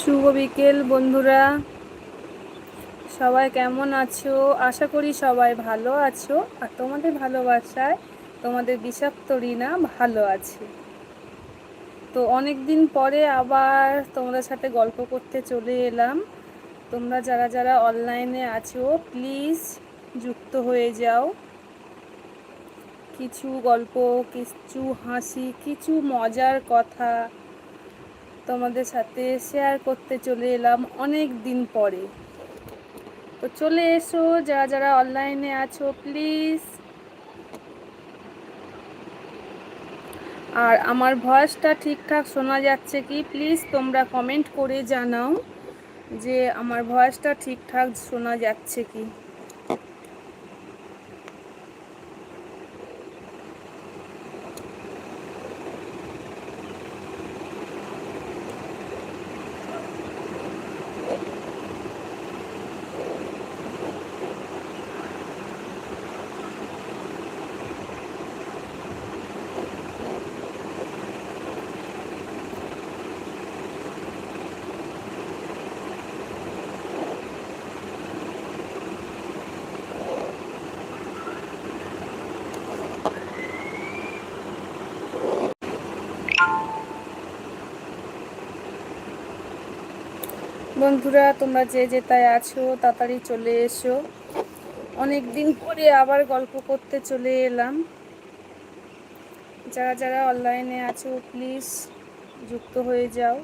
শুভ বিকেল, বন্ধুরা। সবাই কেমন আছো? আশা করি সবাই ভালো আছো। আর তোমাদের ভালোবাসায় তোমাদের বিষাক্ত রিনা ভালো আছে। তো অনেক দিন পরে আবার তোমাদের সাথে গল্প করতে চলে এলাম। তোমরা যারা যারা অনলাইনে আছো, প্লিজ যুক্ত হয়ে যাও। কিছু গল্প, কিছু হাসি, কিছু মজার কথা তোমাদের সাথে শেয়ার করতে চলে এলাম অনেক দিন পরে। তো চলে এসো, যারা যারা অনলাইনে আছো প্লিজ আর আমার ভয়েসটা ঠিকঠাক শোনা যাচ্ছে কি? প্লিজ তোমরা কমেন্ট করে জানাও যে আমার ভয়েসটা ঠিকঠাক শোনা যাচ্ছে কি। বন্ধুরা, তোমরা যে যে তাই আছো, তাড়াতাড়ি চলে এসো। অনেক দিন পরে আবার গল্প করতে চলে এলাম। যারা যারা অনলাইনে আছো প্লিজ যুক্ত হয়ে যাও।